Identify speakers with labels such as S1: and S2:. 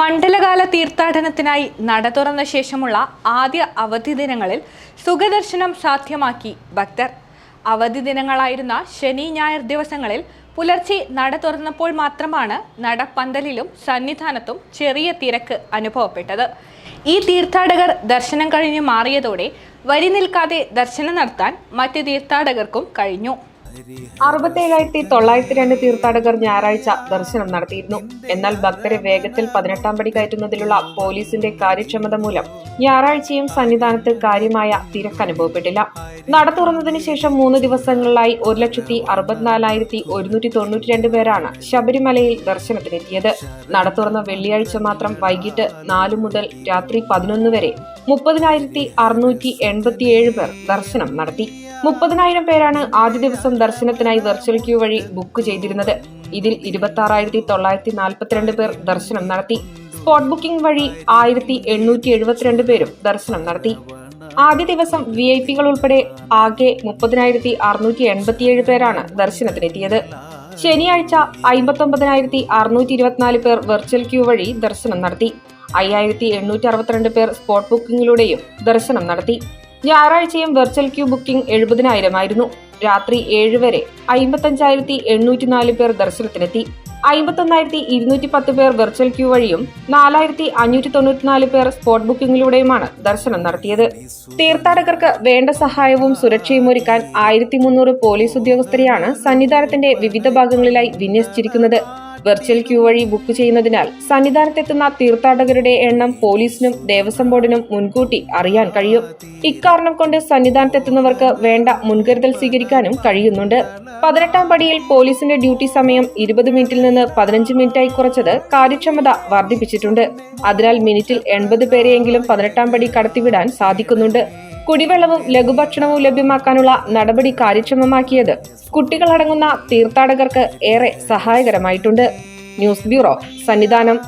S1: മണ്ഡലകാല തീർത്ഥാടനത്തിനായി നട തുറന്ന ശേഷമുള്ള ആദ്യ അവധി ദിനങ്ങളിൽ സുഖദർശനം സാധ്യമാക്കി ഭക്തർ. അവധി ദിനങ്ങളായിരുന്ന ശനി ഞായർ ദിവസങ്ങളിൽ പുലർച്ചെ നട തുറന്നപ്പോൾ മാത്രമാണ് നടപ്പന്തലിലും സന്നിധാനത്തും ചെറിയ തിരക്ക് അനുഭവപ്പെട്ടത്. ഈ തീർത്ഥാടകർ ദർശനം കഴിഞ്ഞ് മാറിയതോടെ വരി നിൽക്കാതെ ദർശനം നടത്താൻ മറ്റ് തീർത്ഥാടകർക്കും കഴിഞ്ഞു.
S2: അറുപത്തേഴായിരത്തി തൊള്ളായിരത്തി രണ്ട് തീർത്ഥാടകർ ഞായറാഴ്ച ദർശനം നടത്തിയിരുന്നു. എന്നാൽ ഭക്തരെ വേഗത്തിൽ പതിനെട്ടാം പടി കയറ്റുന്നതിലുള്ള പോലീസിന്റെ കാര്യക്ഷമത മൂലം ഞായറാഴ്ചയും സന്നിധാനത്ത് കാര്യമായ തിരക്ക് അനുഭവപ്പെട്ടില്ല. നട തുറന്നതിന് ശേഷം മൂന്ന് ദിവസങ്ങളിലായി ഒരു ലക്ഷത്തി അറുപത്തിനാലായിരത്തി ഒരുന്നൂറ്റി തൊണ്ണൂറ്റി രണ്ട് പേരാണ് ശബരിമലയിൽ ദർശനത്തിനെത്തിയത്. നട തുറന്ന വെള്ളിയാഴ്ച മാത്രം വൈകിട്ട് നാല് മുതൽ രാത്രി പതിനൊന്ന് വരെ മുപ്പതിനായിരത്തി അറുന്നൂറ്റി എൺപത്തിയേഴ് പേർ ദർശനം നടത്തി. മുപ്പതിനായിരം പേരാണ് ആദ്യ ദിവസം ദർശനത്തിനായി വെർച്വൽ ക്യൂ വഴി ബുക്ക് ചെയ്തിരുന്നത്. ഇതിൽ ഇരുപത്തി ആറായിരത്തി തൊള്ളായിരത്തി നാൽപ്പത്തിരണ്ട് പേർ ദർശനം നടത്തി. സ്പോട്ട് ബുക്കിംഗ് വഴി ആയിരത്തി എണ്ണൂറ്റി എഴുപത്തിരണ്ട് പേരും ദർശനം നടത്തി. ആദ്യ ദിവസം വി ഐ പികൾ ഉൾപ്പെടെ ആകെ മുപ്പതിനായിരത്തി അറുന്നൂറ്റി എൺപത്തിയേഴ് പേരാണ് ദർശനത്തിനെത്തിയത്. ശനിയാഴ്ച അമ്പത്തൊമ്പതിനായിരത്തി അറുന്നൂറ്റി ഇരുപത്തിനാല് പേർ വെർച്വൽ ക്യൂ വഴി ദർശനം നടത്തി. അയ്യായിരത്തി എണ്ണൂറ്റി അറുപത്തിരണ്ട് പേർ സ്പോട്ട് ബുക്കിംഗിലൂടെയും ദർശനം നടത്തി. ഞായറാഴ്ചയും വെർച്വൽ ക്യൂ ബുക്കിംഗ് എഴുപതിനായിരമായിരുന്നു. രാത്രി ഏഴ് വരെ അമ്പത്തഞ്ചായിരത്തി എണ്ണൂറ്റി നാല് പേർ ദർശനത്തിനെത്തി. അമ്പത്തൊന്നായിരത്തി ഇരുന്നൂറ്റി പത്ത് പേർ വെർച്വൽ ക്യൂ വഴിയും നാലായിരത്തി അഞ്ഞൂറ്റി തൊണ്ണൂറ്റിനാല് പേർ സ്പോട്ട് ബുക്കിംഗിലൂടെയുമാണ് ദർശനം നടത്തിയത്. തീർത്ഥാടകർക്ക് വേണ്ട സഹായവും സുരക്ഷയും ഒരുക്കാൻ ആയിരത്തി മുന്നൂറ് പോലീസ് ഉദ്യോഗസ്ഥരെയാണ് സന്നിധാനത്തിന്റെ വിവിധ ഭാഗങ്ങളിലായി വിന്യസിച്ചിരിക്കുന്നത്. വെർച്വൽ ക്യൂ വഴി ബുക്ക് ചെയ്യുന്നതിനാൽ സന്നിധാനത്തെത്തുന്ന തീർത്ഥാടകരുടെ എണ്ണം പോലീസിനും ദേവസ്വം ബോർഡിനും മുൻകൂട്ടി അറിയാൻ കഴിയും. ഇക്കാരണം കൊണ്ട് സന്നിധാനത്തെത്തുന്നവർക്ക് വേണ്ട മുൻകരുതൽ സ്വീകരിക്കാനും കഴിയുന്നുണ്ട്. പതിനെട്ടാം പടിയിൽ പോലീസിന്റെ ഡ്യൂട്ടി സമയം ഇരുപത് മിനിറ്റിൽ നിന്ന് പതിനഞ്ച് മിനിറ്റായി കുറച്ചത് കാര്യക്ഷമത വർദ്ധിപ്പിച്ചിട്ടുണ്ട്. അതിനാൽ മിനിറ്റിൽ എൺപത് പേരെയെങ്കിലും പതിനെട്ടാം പടി കടത്തിവിടാൻ സാധിക്കുന്നുണ്ട്. കുടിവെള്ളവും ലഘുഭക്ഷണവും ലഭ്യമാക്കാനുള്ള നടപടി കാര്യക്ഷമമാക്കിയത് കുട്ടികളടങ്ങുന്ന തീർത്ഥാടകർക്ക് ഏറെ സഹായകരമായിട്ടുണ്ട്. News bureau Sannidhanam.